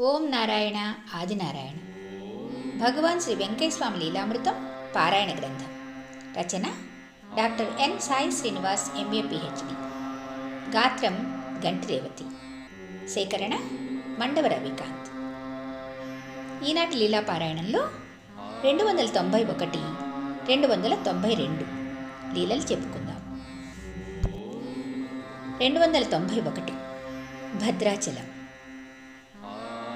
ఓం నారాయణ ఆదినారాయణ. భగవాన్ శ్రీ వెంకటేశ్వామి లీలామృతం పారాయణ గ్రంథం. రచన doctor N Sai Srinivas MA PhD. గాత్రం గంటి రేవతి సేకరణ మండవ రవికాంత్. ఈనాటి లీలా పారాయణంలో రెండు వందల తొంభై ఒకటి రెండు వందల తొంభై రెండు లీలలు చెప్పుకుందాం. రెండు వందల తొంభై ఒకటి భద్రాచలం.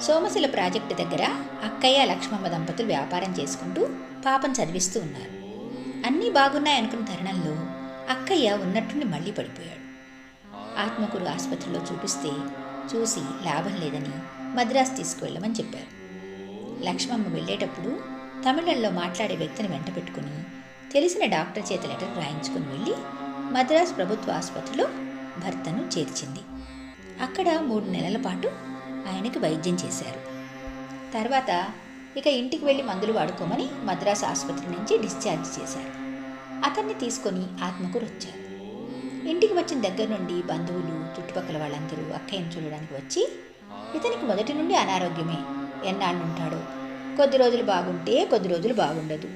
సోమశిల ప్రాజెక్టు దగ్గర అక్కయ్య లక్ష్మమ్మ దంపతులు వ్యాపారం చేసుకుంటూ పాపం చదివిస్తూ ఉన్నారు. అన్నీ బాగున్నాయనుకున్న తరుణంలో అక్కయ్య ఉన్నట్టుండి మళ్ళీ పడిపోయాడు. ఆత్మకూరు ఆసుపత్రిలో చూపిస్తే చూసి లాభం లేదని మద్రాసు తీసుకువెళ్ళమని చెప్పారు. లక్ష్మమ్మ వెళ్ళేటప్పుడు తమిళంలో మాట్లాడే వ్యక్తిని వెంట పెట్టుకుని తెలిసిన డాక్టర్ చేత లెటర్ రాయించుకుని వెళ్ళి మద్రాసు ప్రభుత్వ ఆసుపత్రిలో భర్తను చేర్చింది. అక్కడ మూడు నెలల పాటు ఆయనకి వైద్యం చేశారు. తర్వాత ఇక ఇంటికి వెళ్ళి మందులు వాడుకోమని మద్రాసు ఆసుపత్రి నుంచి డిశ్చార్జ్ చేశారు. అతన్ని తీసుకొని ఆత్మకూరు వచ్చారు ఇంటికి వచ్చిన దగ్గర నుండి బంధువులు చుట్టుపక్కల వాళ్ళందరూ అక్కయ్యను చూడడానికి వచ్చి ఇతనికి మొదటి నుండి అనారోగ్యమే. ఎన్నాళ్ళు ఉంటాడో కొద్ది రోజులు బాగుంటే కొద్ది రోజులు బాగుండదు.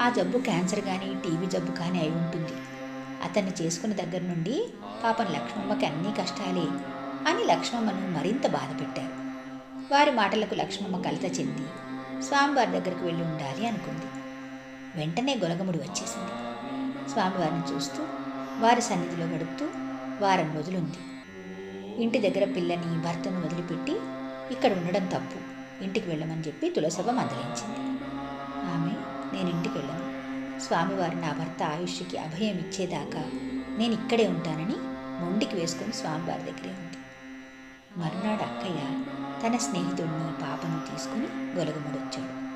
ఆ జబ్బు క్యాన్సర్ కానీ టీబీ జబ్బు కానీ అయి ఉంటుంది. అతన్ని చేసుకున్న దగ్గర నుండి పాపం లక్ష్మమ్మకి అన్ని కష్టాలే. అని లక్ష్మమ్మను మరింత బాధ పెట్టారు వారి మాటలకు లక్ష్మమ్మ కలత చెంది స్వామివారి దగ్గరకు వెళ్ళి ఉండాలి అనుకుంది. వెంటనే గొలగముడు వచ్చేసింది. స్వామివారిని చూస్తూ వారి సన్నిధిలో గడుపుతూ వారం రోజులుంది. ఇంటి దగ్గర పిల్లని భర్తను వదిలిపెట్టి ఇక్కడ ఉండడం తప్పు. ఇంటికి వెళ్ళమని చెప్పి తులసభ మందలించింది. ఆమె నేను ఇంటికి వెళ్ళను. స్వామివారు నా భర్త ఆయుష్కి అభయం ఇచ్చేదాకా నేను ఇక్కడే ఉంటానని మొండికి వేసుకొని స్వామివారి దగ్గరే మరునాడు అక్కయ్య తన స్నేహితుడిని పాపను తీసుకుని గొలగముడొచ్చాడు.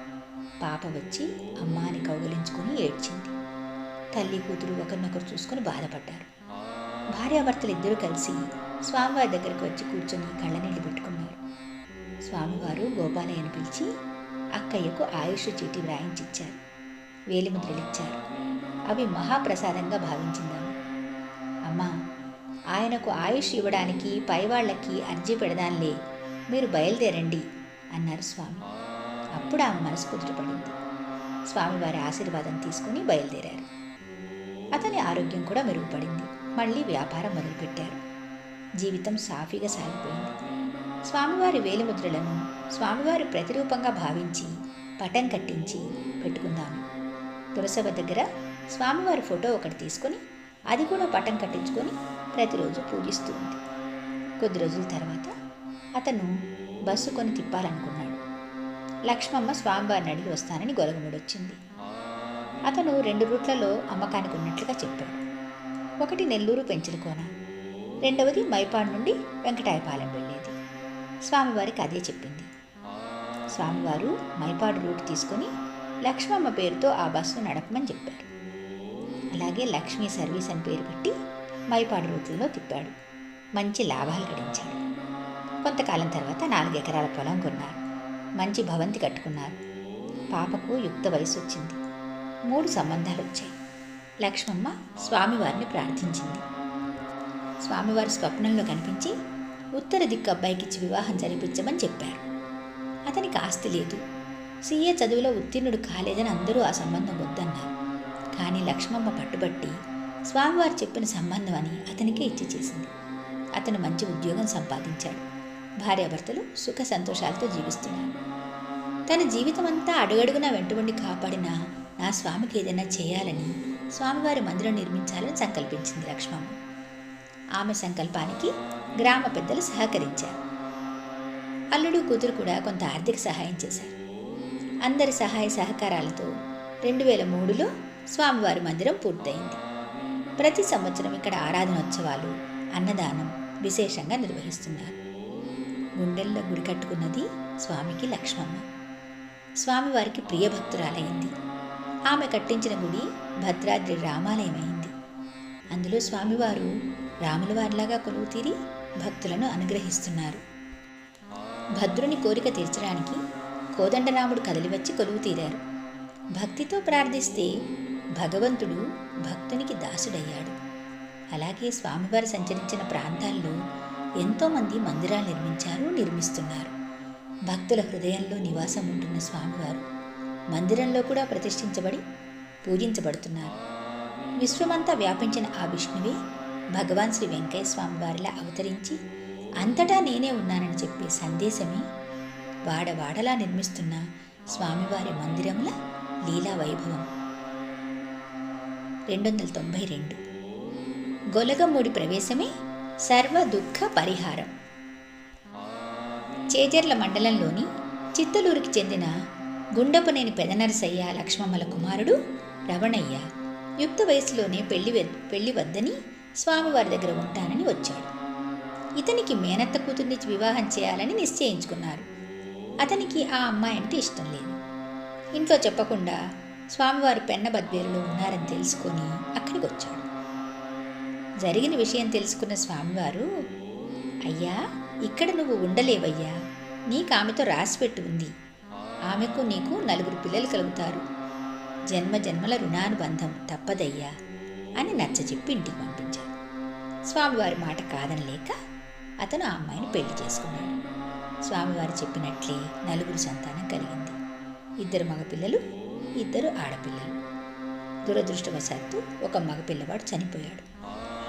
పాప వచ్చి అమ్మాని కౌగలించుకొని ఏడ్చింది. తల్లి కూతురు ఒకరినొకరు చూసుకొని బాధపడ్డారు. భార్యాభర్తలు ఇద్దరూ కలిసి స్వామివారి దగ్గరికి వచ్చి కూర్చొని కళ్ళనీళ్ళు పెట్టుకున్నారు. స్వామివారు గోపాలయ్యను పిలిచి అక్కయ్యకు ఆయుష్ చీటి వ్రాయించిచ్చారు. వేలిముద్రలిచ్చారు. అవి మహాప్రసాదంగా భావించిందాము. ఆయనకు ఆయుష్ ఇవ్వడానికి పైవాళ్ళకి అర్జీ పెడదాంలే. మీరు బయలుదేరండి అన్నారు స్వామి. అప్పుడు ఆమె మనసు కుదుటపడింది. స్వామివారి ఆశీర్వాదం తీసుకుని బయలుదేరారు. అతని ఆరోగ్యం కూడా మెరుగుపడింది. మళ్ళీ వ్యాపారం మొదలుపెట్టారు. జీవితం సాఫీగా సాగిపోయింది. స్వామివారి వేలిముద్రలను స్వామివారి ప్రతిరూపంగా భావించి పటం కట్టించి పెట్టుకుందాము. తులసభ దగ్గర స్వామివారి ఫోటో ఒకటి తీసుకొని అది కూడా పటం కట్టించుకొని ప్రతిరోజు పూజిస్తూ ఉంది కొద్ది రోజుల తర్వాత అతను బస్సు కొని తిప్పాలనుకున్నాడు. లక్ష్మమ్మ స్వామివారిని అడిగి వస్తానని గొలగముడొచ్చింది అతను రెండు రూట్లలో అమ్మకానికి ఉన్నట్లుగా చెప్పాడు. ఒకటి నెల్లూరు పెంచలకోన రెండవది మైపాడు నుండి వెంకటాయపాలెం వెళ్ళేది. స్వామివారికి అదే చెప్పింది. స్వామివారు మైపాడు రూట్ తీసుకొని లక్ష్మమ్మ పేరుతో ఆ బస్సును నడపమని చెప్పారు. అలాగే లక్ష్మీ సర్వీస్ అని పేరు పెట్టి మైపాడు రోజుల్లో తిప్పాడు. మంచి లాభాలు గడించాడు. కొంతకాలం తర్వాత నాలుగు ఎకరాల పొలం కొన్నారు. మంచి భవంతి కట్టుకున్నారు. పాపకు యుక్త వయసు వచ్చింది మూడు సంబంధాలు వచ్చాయి లక్ష్మమ్మ స్వామివారిని ప్రార్థించింది. స్వామివారి స్వప్నంలో కనిపించి ఉత్తర దిక్కు అబ్బాయికిచ్చి వివాహం జరిపించమని చెప్పారు. అతనికి ఆస్తి లేదు. సీఏ చదువులో ఉత్తీర్ణుడు కాలేదని అందరూ ఆ సంబంధం వద్దన్నారు. కానీ లక్ష్మమ్మ పట్టుబట్టి స్వామివారు చెప్పిన సంబంధం అని అతనికే ఇచ్చి చేసింది. అతను మంచి ఉద్యోగం సంపాదించాడు. భార్యాభర్తలు సుఖ సంతోషాలతో జీవిస్తున్నారు. తన జీవితం అంతా అడుగడుగునా వెంటబడి కాపాడిన నా స్వామికి ఏదైనా చేయాలని స్వామివారి మందిరం నిర్మించాలని సంకల్పించింది లక్ష్మమ్మ. ఆమె సంకల్పానికి గ్రామ పెద్దలు సహకరించారు. అల్లుడు కూతురు కూడా కొంత ఆర్థిక సహాయం చేశారు. అందరి సహాయ సహకారాలతో రెండు వేల మూడులో స్వామివారి మందిరం పూర్తయింది. ప్రతి సంవత్సరం ఇక్కడ ఆరాధనోత్సవాలు అన్నదానం విశేషంగా నిర్వహిస్తున్నారు. గుండెల్లో గుడి కట్టుకున్నది స్వామికి లక్ష్మమ్మ. స్వామివారికి ప్రియభక్తురాలైంది. ఆమె కట్టించిన గుడి భద్రాద్రి రామాలయమైంది. అందులో స్వామివారు రాముల వారిలాగా కొలువు తీరి భక్తులను అనుగ్రహిస్తున్నారు. భద్రుని కోరిక తీర్చడానికి కోదండరాముడు కదిలివచ్చి కొలువు తీరారు. భక్తితో ప్రార్థిస్తే భగవంతుడు భక్తునికి దాసుడయ్యాడు. అలాగే స్వామివారు సంచరించిన ప్రాంతాల్లో ఎంతోమంది మందిరాలు నిర్మించారు నిర్మిస్తున్నారు. భక్తుల హృదయంలో నివాసం ఉంటున్న స్వామివారు మందిరంలో కూడా ప్రతిష్ఠించబడి పూజించబడుతున్నారు. విశ్వమంతా వ్యాపించిన ఆ విష్ణువే భగవాన్ శ్రీ వెంకయ్య స్వామి వారిలా అవతరించి అంతటా నేనే ఉన్నానని చెప్పే సందేశమే వాడవాడలా నిర్మిస్తున్న స్వామివారి మందిరముల లీలా వైభవం రెండు వందల తొంభై రెండు. గొలగమ్మూడి ప్రవేశమే సర్వ దుఃఖ పరిహారం. చేజర్ల మండలంలోని చిత్తలూరుకి చెందిన గుండపనేని పెదనరసయ్య లక్ష్మమ్మల కుమారుడు రవణయ్య యుక్త వయసులోనే పెళ్ళి పెళ్ళి వద్దని స్వామివారి దగ్గర ఉంటానని వచ్చాడు. ఇతనికి మేనత్త కూతుర్ని వివాహం చేయాలని నిశ్చయించుకున్నారు. అతనికి ఆ అమ్మాయి అంటే ఇష్టం లేదు. ఇంట్లో చెప్పకుండా స్వామివారు పెన్న బద్వేరులో ఉన్నారని తెలుసుకొని అక్కడికి వచ్చాడు జరిగిన విషయం తెలుసుకున్న స్వామివారు అయ్యా ఇక్కడ నువ్వు ఉండలేవయ్యా. నీకు ఆమెతో రాసిపెట్టి ఉంది. ఆమెకు నీకు నలుగురు పిల్లలు కలుగుతారు. జన్మ జన్మల రుణానుబంధం తప్పదయ్యా అని నచ్చజెప్పి ఇంటికి పంపించారు స్వామివారి మాట కాదనలేక అతను ఆ అమ్మాయిని పెళ్ళి చేసుకున్నాడు. స్వామివారు చెప్పినట్లే నలుగురు సంతానం కలిగింది. ఇద్దరు మగపిల్లలు ఇద్దరు ఆడపిల్లలు. దురదృష్టవశాత్తు ఒక మగపిల్లవాడు చనిపోయాడు.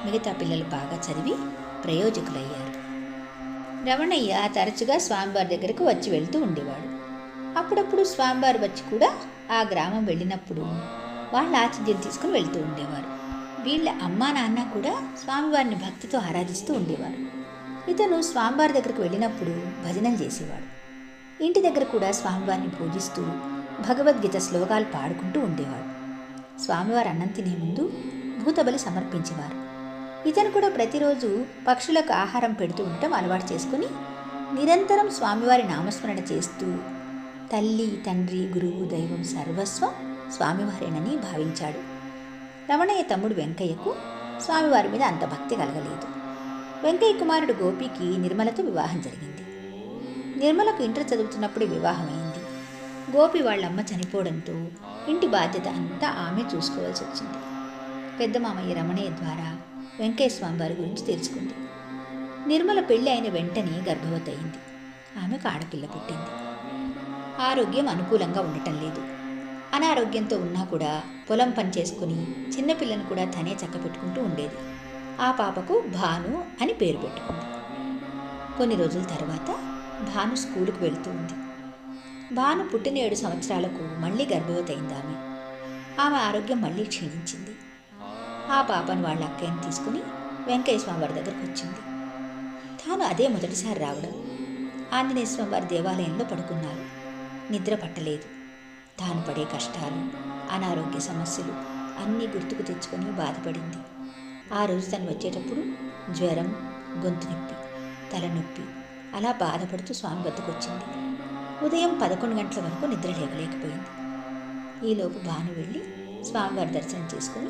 మిగతా పిల్లలు బాగా చదివి ప్రయోజకులయ్యారు. రమణయ్య తరచుగా స్వామివారి దగ్గరకు వచ్చి వెళ్తూ ఉండేవాడు. అప్పుడప్పుడు స్వామివారు వచ్చి కూడా ఆ గ్రామం వెళ్ళినప్పుడు వాళ్ళ ఆతిథ్యం తీసుకుని వెళ్తూ ఉండేవారు. వీళ్ళ అమ్మా నాన్న కూడా స్వామివారిని భక్తితో ఆరాధిస్తూ ఉండేవారు. ఇతను స్వామివారి దగ్గరకు వెళ్ళినప్పుడు భజనలు చేసేవాడు. ఇంటి దగ్గర కూడా స్వామివారిని పూజిస్తూ భగవద్గీత శ్లోకాలు పాడుకుంటూ ఉండేవాడు. స్వామివారు అన్నం తినే ముందు భూతబలి సమర్పించేవారు. ఇతను కూడా ప్రతిరోజు పక్షులకు ఆహారం పెడుతూ ఉండటం అలవాటు చేసుకుని నిరంతరం స్వామివారి నామస్మరణ చేస్తూ తల్లి తండ్రి గురువు దైవం సర్వస్వం స్వామివారేనని భావించాడు. రమణయ్య తమ్ముడు వెంకయ్యకు స్వామివారి మీద అంత భక్తి కలగలేదు. వెంకయ్య కుమారుడు గోపికి నిర్మలతో వివాహం జరిగింది. నిర్మలకు ఇంటర్ చదువుతున్నప్పుడు వివాహమైంది. గోపి వాళ్ళమ్మ చనిపోవడంతో ఇంటి బాధ్యత అంతా ఆమె చూసుకోవాల్సి వచ్చింది. పెద్ద మామయ్య రమణయ్య ద్వారా వెంకయ్యస్వామి వారి గురించి తెలుసుకుంది. నిర్మల పెళ్ళి అయిన వెంటనే గర్భవతి అయింది. ఆమెకు ఆడపిల్ల పుట్టింది. ఆరోగ్యం అనుకూలంగా ఉండటం లేదు. అనారోగ్యంతో ఉన్నా కూడా పొలం పని చేసుకుని చిన్నపిల్లను కూడా తనే చక్కపెట్టుకుంటూ ఉండేది. ఆ పాపకు భాను అని పేరు పెట్టుకుంది. కొన్ని రోజుల తర్వాత భాను స్కూలుకు వెళుతూ ఉంది. భాను పుట్టిన ఏడు సంవత్సరాలకు మళ్ళీ గర్భవతయింది ఆమె ఆమె ఆరోగ్యం మళ్ళీ క్షీణించింది. ఆ పాపను వాళ్ళ అక్కయ్యని తీసుకుని వెంకయ్య స్వామివారి దగ్గరకు వచ్చింది తాను అదే మొదటిసారి రావడం ఆంజనేయ స్వామివారి దేవాలయంలో పడుకున్నారు. నిద్ర పట్టలేదు. తాను పడే కష్టాలు అనారోగ్య సమస్యలు అన్నీ గుర్తుకు తెచ్చుకొని బాధపడింది. ఆ రోజు తను వచ్చేటప్పుడు జ్వరం గొంతు నొప్పి తలనొప్పి అలా బాధపడుతూ స్వామి వద్దకు వచ్చింది ఉదయం పదకొండు గంటల వరకు నిద్ర లేవలేకపోయింది. ఈలోపు భాను వెళ్ళి స్వామివారి దర్శనం చేసుకుని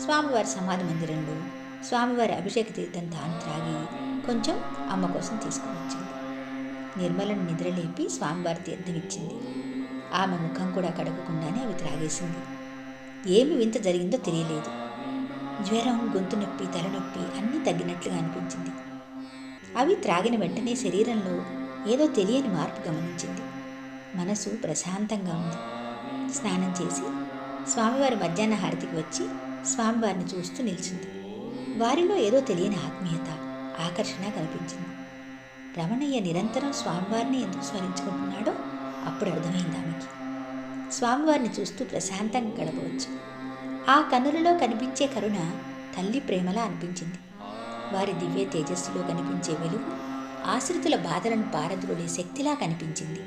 స్వామివారి సమాధి మందిరంలో స్వామివారి అభిషేక తీర్థం తాను త్రాగి కొంచెం అమ్మ కోసం తీసుకుని వచ్చింది. నిర్మలను నిద్రలేపి స్వామివారి తీర్థం ఇచ్చింది. ఆమె ముఖం కూడా కడగకుండానే అవి త్రాగేసింది. ఏమి వింత జరిగిందో తెలియలేదు. జ్వరం గొంతు నొప్పి తలనొప్పి అన్నీ తగ్గినట్లుగా అనిపించింది. అవి త్రాగిన వెంటనే శరీరంలో ఏదో తెలియని మార్పు గమనించింది. మనసు ప్రశాంతంగా ఉంది. స్నానం చేసి స్వామివారి మధ్యాహ్న హారతికి వచ్చి స్వామివారిని చూస్తూ నిలిచింది. వారిలో ఏదో తెలియని ఆత్మీయత ఆకర్షణ కనిపించింది రమణయ్య నిరంతరం స్వామివారిని ఎందుకు స్మరించుకుంటున్నాడో అప్పుడు అర్థమైంది ఆమెకి. స్వామివారిని చూస్తూ ప్రశాంతంగా గడపవచ్చు. ఆ కనులలో కనిపించే కరుణ తల్లి ప్రేమలా అనిపించింది. వారి దివ్య తేజస్సులో కనిపించే వెలుగు ఆశ్రితుల బాధలను పారద్రోడే శక్తిలా కనిపించింది.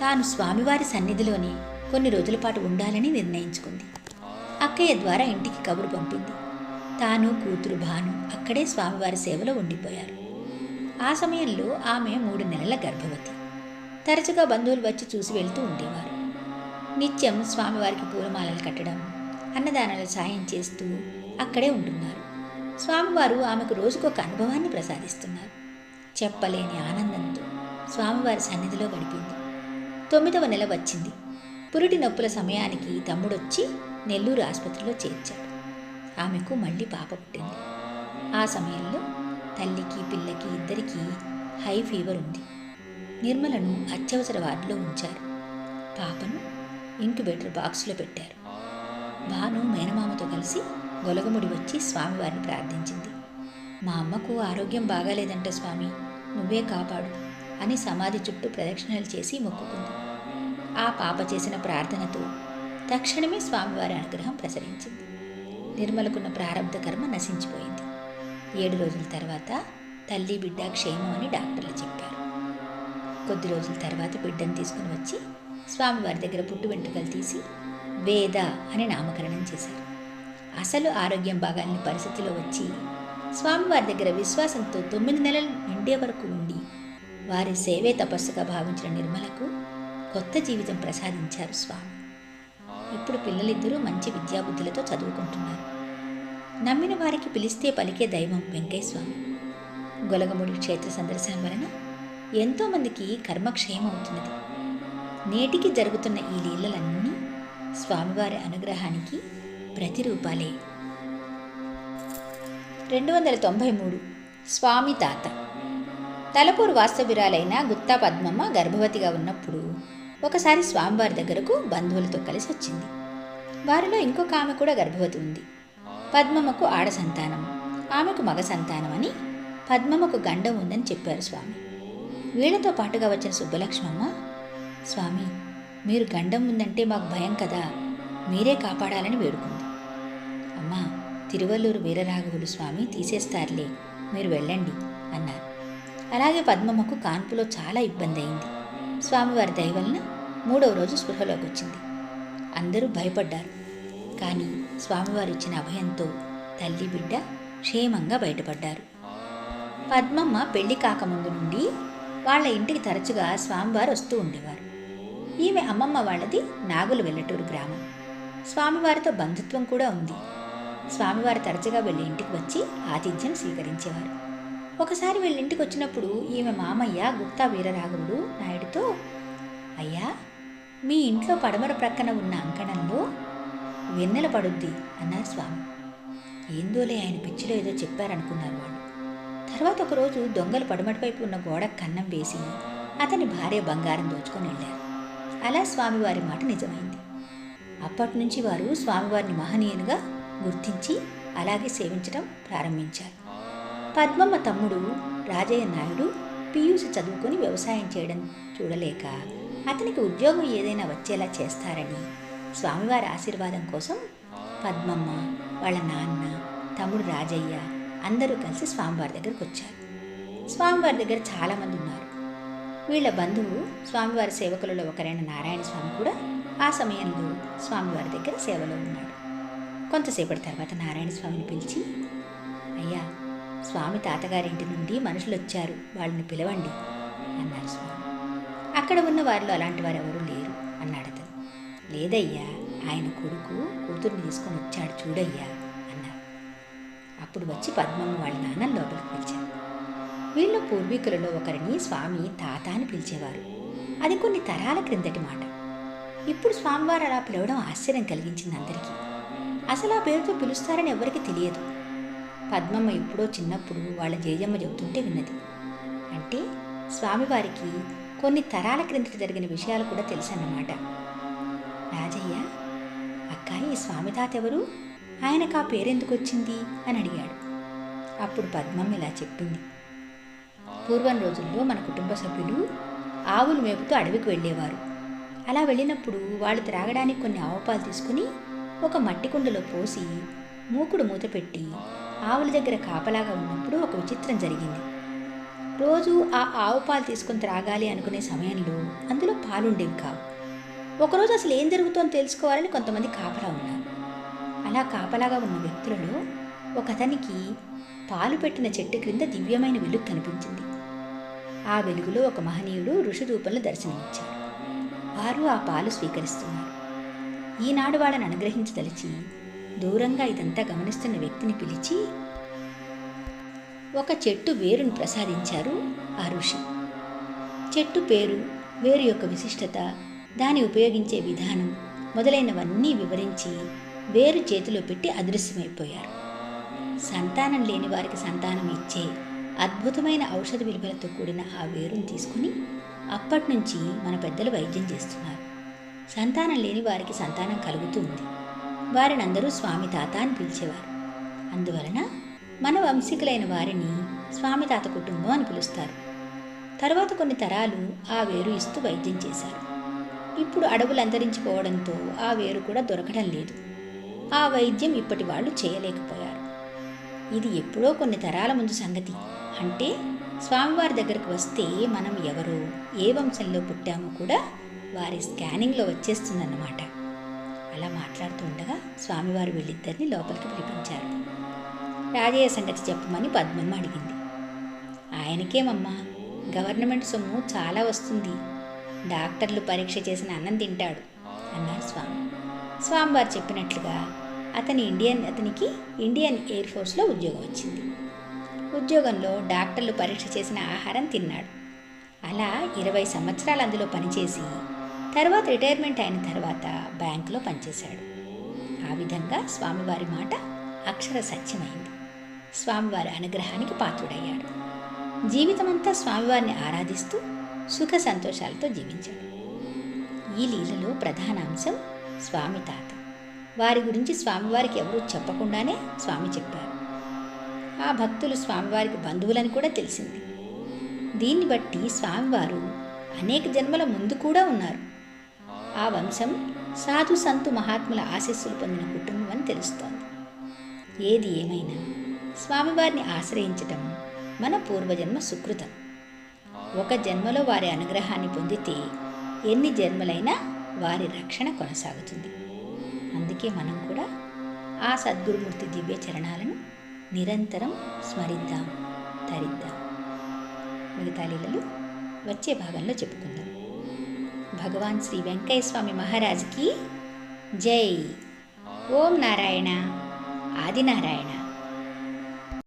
తాను స్వామివారి సన్నిధిలోనే కొన్ని రోజుల పాటు ఉండాలని నిర్ణయించుకుంది. అక్కయ్య ద్వారా ఇంటికి కబురు పంపింది. తాను కూతురు భాను అక్కడే స్వామివారి సేవలో ఉండిపోయారు. ఆ సమయంలో ఆమె మూడు నెలల గర్భవతి. తరచుగా బంధువులు వచ్చి చూసి వెళ్తూ ఉండేవారు. నిత్యం స్వామివారికి పూలమాలలు కట్టడం అన్నదానాలు సాయం చేస్తూ అక్కడే ఉంటున్నారు. స్వామివారు ఆమెకు రోజుకొక అనుభవాన్ని ప్రసాదిస్తున్నారు. చెప్పలేని ఆనందంతో స్వామివారి సన్నిధిలో గడిపింది. తొమ్మిదవ నెల వచ్చింది. పురిటి నొప్పుల సమయానికి తమ్ముడొచ్చి నెల్లూరు ఆసుపత్రిలో చేర్చాడు. ఆమెకు మళ్ళీ పాప పుట్టింది. ఆ సమయంలో తల్లికి పిల్లకి ఇద్దరికీ హై ఫీవర్ ఉంది. నిర్మలను అత్యవసర వార్డులో ఉంచారు. పాపను ఇంక్యుబేటర్ బాక్స్లో పెట్టారు. భాను మేనమామతో కలిసి గొలగముడి వచ్చి స్వామివారిని ప్రార్థించింది. మా అమ్మకు ఆరోగ్యం బాగాలేదంట స్వామి. నువ్వే కాపాడు అని సమాధి చుట్టూ ప్రదక్షిణలు చేసి మొక్కుకుంది. ఆ పాప చేసిన ప్రార్థనతో తక్షణమే స్వామివారి అనుగ్రహం ప్రసరించింది. నిర్మలకున్న ప్రారంభ కర్మ నశించిపోయింది. ఏడు రోజుల తర్వాత తల్లి బిడ్డ క్షేమం అని డాక్టర్లు చెప్పారు. కొద్ది రోజుల తర్వాత బిడ్డను తీసుకుని వచ్చి స్వామివారి దగ్గర పుట్టు వెంట్రుకలు తీసి వేద అని నామకరణం చేశారు. అసలు ఆరోగ్యం బాగాలేని పరిస్థితిలో వచ్చి స్వామివారి దగ్గర విశ్వాసంతో తొమ్మిది నెలలు నిండే వరకు ఉండి వారి సేవే తపస్సుగా భావించిన నిర్మలకు కొత్త జీవితం ప్రసాదించారు స్వామి. ఇప్పుడు పిల్లలిద్దరూ మంచి విద్యాబుద్ధులతో చదువుకుంటున్నారు. నమ్మిన వారికి పిలిస్తే పలికే దైవం వెంకయ్య స్వామి. గొలగముడి క్షేత్ర సందర్శన వలన ఎంతోమందికి కర్మక్షయం అవుతున్నది. నేటికి జరుగుతున్న ఈ లీలలన్నీ స్వామివారి అనుగ్రహానికి ప్రతిరూపాలే. రెండు వందల తొంభై మూడు స్వామి తాత. తలపూరు వాస్తవ్యురాలైన గుత్తా పద్మమ్మ గర్భవతిగా ఉన్నప్పుడు ఒకసారి స్వామివారి దగ్గరకు బంధువులతో కలిసి వచ్చింది వారిలో ఇంకొక ఆమె కూడా గర్భవతి ఉంది. పద్మమ్మకు ఆడ సంతానం ఆమెకు మగ సంతానం అని పద్మమ్మకు గండం ఉందని చెప్పారు స్వామి. వీళ్ళతో పాటుగా వచ్చిన సుబ్బలక్ష్మమ్మ స్వామి మీరు గండం ఉందంటే మాకు భయం కదా మీరే కాపాడాలని వేడుకుంది. అమ్మా తిరువల్లూరు వీరరాఘవులు స్వామి తీసేస్తారులే మీరు వెళ్ళండి అన్నారు. అలాగే పద్మమ్మకు కాన్పులో చాలా ఇబ్బంది అయింది. స్వామివారి దయ వలన మూడవ రోజు స్పృహలోకి వచ్చింది. అందరూ భయపడ్డారు. కానీ స్వామివారు ఇచ్చిన అభయంతో తల్లి బిడ్డ క్షేమంగా బయటపడ్డారు. పద్మమ్మ పెళ్ళి కాకముందు నుండి వాళ్ళ ఇంటికి తరచుగా స్వామివారు వస్తూ ఉండేవారు. ఈమె అమ్మమ్మ వాళ్ళది నాగులు వెల్లటూరు గ్రామం. స్వామివారితో బంధుత్వం కూడా ఉంది. స్వామివారు తరచుగా వెళ్ళి ఇంటికి వచ్చి ఆతిథ్యం స్వీకరించేవారు. ఒకసారి వీళ్ళ ఇంటికి వచ్చినప్పుడు ఈమె మామయ్య గుప్తా వీరరాఘవుడు నాయుడుతో అయ్యా మీ ఇంట్లో పడమర ప్రక్కన ఉన్న అంకణంలో వెన్నెల పడుద్ది అన్నారు స్వామి. ఏందోలే ఆయన పిచ్చిలో ఏదో చెప్పారనుకున్నారు వాళ్ళు. తర్వాత ఒకరోజు దొంగలు పడమటి వైపు ఉన్న గోడకు కన్నం వేసి అతని భార్య బంగారం దోచుకొని వెళ్ళారు. అలా స్వామివారి మాట నిజమైంది. అప్పటి నుంచి వారు స్వామివారిని మహనీయునిగా గుర్తించి అలాగే సేవించడం ప్రారంభించారు. పద్మమ్మ తమ్ముడు రాజయ్య నాయుడు పియూసి చదువుకొని వ్యవసాయం చేయడం చూడలేక అతనికి ఉద్యోగం ఏదైనా వచ్చేలా చేస్తారని స్వామివారి ఆశీర్వాదం కోసం పద్మమ్మ వాళ్ళ నాన్న తమ్ముడు రాజయ్య అందరూ కలిసి స్వామివారి దగ్గరకు వచ్చారు. స్వామివారి దగ్గర చాలామంది ఉన్నారు. వీళ్ళ బంధువు స్వామివారి సేవకులలో ఒకరైన నారాయణ స్వామి కూడా ఆ సమయంలో స్వామివారి దగ్గర సేవలో ఉన్నాడు. కొంతసేపటి తర్వాత నారాయణ స్వామిని పిలిచి అయ్యా స్వామి తాతగారింటి నుండి మనుషులు వచ్చారు వాళ్ళని పిలవండి అన్నారు స్వామి. అక్కడ ఉన్న వారిలో అలాంటి వారు ఎవరూ లేరు అన్నాడు అతను. లేదయ్యా ఆయన కొడుకు కూతుర్ని తీసుకొని వచ్చాడు చూడయ్యా అన్నారు. అప్పుడు వచ్చి పద్మమ్మ వాళ్ళ నాన్న లోపలికి పిలిచారు. వీళ్ళ పూర్వీకులలో ఒకరిని స్వామి తాత అని పిలిచేవారు. అది కొన్ని తరాల క్రిందటి మాట. ఇప్పుడు స్వామివారు అలా పిలవడం ఆశ్చర్యం కలిగించింది అందరికీ. అసలు ఆ పేరుతో పిలుస్తారని ఎవరికి తెలియదు. పద్మమ్మ ఎప్పుడో చిన్నప్పుడు వాళ్ళ జేజమ్మ చెబుతుంటే విన్నది. అంటే స్వామివారికి కొన్ని తరాల క్రిందట జరిగిన విషయాలు కూడా తెలుసన్నమాట. రాజయ్య అక్క ఈ స్వామి తాత ఎవరు? ఆయనకు ఆ పేరెందుకు వచ్చింది? అని అడిగాడు. అప్పుడు పద్మమ్మ ఇలా చెప్పింది. పూర్వం రోజుల్లో మన కుటుంబ సభ్యులు ఆవులు మేపుతూ అడవికి వెళ్ళేవారు. అలా వెళ్ళినప్పుడు వాళ్ళు త్రాగడానికి కొన్ని ఆవుపాలు తీసుకుని ఒక మట్టి కుండలో పోసి మూకుడు మూత పెట్టి ఆవుల దగ్గర కాపలాగా ఉన్నప్పుడు ఒక విచిత్రం జరిగింది. రోజు ఆ ఆవు పాలు తీసుకుని త్రాగాలి అనుకునే సమయంలో అందులో పాలుండేవి కావు. ఒకరోజు అసలు ఏం జరుగుతుందో తెలుసుకోవాలని కొంతమంది కాపలా ఉన్నారు. అలా కాపలాగా ఉన్న వ్యక్తులలో ఒకతనికి పాలు పెట్టిన చెట్టు క్రింద దివ్యమైన వెలుగు కనిపించింది. ఆ వెలుగులో ఒక మహనీయుడు ఋషి రూపంలో దర్శనమిచ్చాడు. వారు ఆ పాలు స్వీకరిస్తున్నారు. ఈనాడు వాళ్ళని అనుగ్రహించదలిచి దూరంగా ఇదంతా గమనిస్తున్న వ్యక్తిని పిలిచి ఒక చెట్టు వేరును ప్రసాదించారు ఆ ఋషి. చెట్టు పేరు వేరు యొక్క విశిష్టత దాన్ని ఉపయోగించే విధానం మొదలైనవన్నీ వివరించి వేరు చేతిలో పెట్టి అదృశ్యమైపోయారు. సంతానం లేని వారికి సంతానం ఇచ్చే అద్భుతమైన ఔషధ విలువలతో కూడిన ఆ వేరును తీసుకుని అప్పటి నుంచి మన పెద్దలు వైద్యం చేస్తున్నారు. సంతానం లేని వారికి సంతానం కలుగుతూ ఉంది వారిని అందరూ స్వామి తాత అని పిలిచేవారు. అందువలన మన వంశీకులైన వారిని స్వామి తాత కుటుంబం అని పిలుస్తారు. తర్వాత కొన్ని తరాలు ఆ వేరు ఇస్తూ వైద్యం చేశారు. ఇప్పుడు అడవులు అంతరించిపోవడంతో ఆ వేరు కూడా దొరకడం లేదు. ఆ వైద్యం ఇప్పటి వాళ్ళు చేయలేకపోయారు. ఇది ఎప్పుడో కొన్ని తరాల ముందు సంగతి. అంటే స్వామివారి దగ్గరకు వస్తే మనం ఎవరో ఏ వంశంలో పుట్టామో కూడా వారి స్కానింగ్లో వచ్చేస్తుందన్నమాట. అలా మాట్లాడుతూ ఉండగా స్వామివారు వీళ్ళిద్దరిని లోపలికి పిలిపించారు. రాజయ్య సంగతి చెప్పమని పద్మమ్మ అడిగింది. ఆయనకేమమ్మా గవర్నమెంట్ సొమ్ము చాలా వస్తుంది. డాక్టర్లు పరీక్ష చేసిన అన్నం తింటాడు అన్నారు స్వామి. స్వామివారు చెప్పినట్లుగా అతని ఇండియన్ అతనికి ఇండియన్ ఎయిర్ ఫోర్స్లో ఉద్యోగం వచ్చింది. ఉద్యోగంలో డాక్టర్లు పరీక్ష చేసిన ఆహారం తిన్నాడు. అలా ఇరవై సంవత్సరాలు అందులో పనిచేసి తర్వాత రిటైర్మెంట్ అయిన తర్వాత బ్యాంకులో పనిచేశాడు. ఆ విధంగా స్వామివారి మాట అక్షర సత్యమైంది. స్వామివారి అనుగ్రహానికి పాత్రుడయ్యాడు. జీవితమంతా స్వామివారిని ఆరాధిస్తూ సుఖ సంతోషాలతో జీవించాడు. ఈ లీలలో ప్రధాన అంశం స్వామి తాత. వారి గురించి స్వామివారికి ఎవరూ చెప్పకుండానే స్వామి చెప్పారు. ఆ భక్తులు స్వామివారికి బంధువులని కూడా తెలిసింది. దీన్ని బట్టి స్వామివారు అనేక జన్మల ముందు కూడా ఉన్నారు. ఆ వంశం సాధు సంతు మహాత్ముల ఆశీస్సులు పొందిన కుటుంబం అని తెలుస్తోంది. ఏది ఏమైనా స్వామివారిని ఆశ్రయించటం మన పూర్వజన్మ సుకృతం. ఒక జన్మలో వారి అనుగ్రహాన్ని పొందితే ఎన్ని జన్మలైనా వారి రక్షణ కొనసాగుతుంది. అందుకే మనం కూడా ఆ సద్గురుమూర్తి దివ్య చరణాలను నిరంతరం స్మరిద్దాం తరిద్దాం మిగతా లీలలు వచ్చే భాగంలో చెప్పుకుందాం. భగవాన్ శ్రీ వెంకయ్య స్వామి మహారాజ్కి జై. ఓం నారాయణ. ఆదినారాయణ.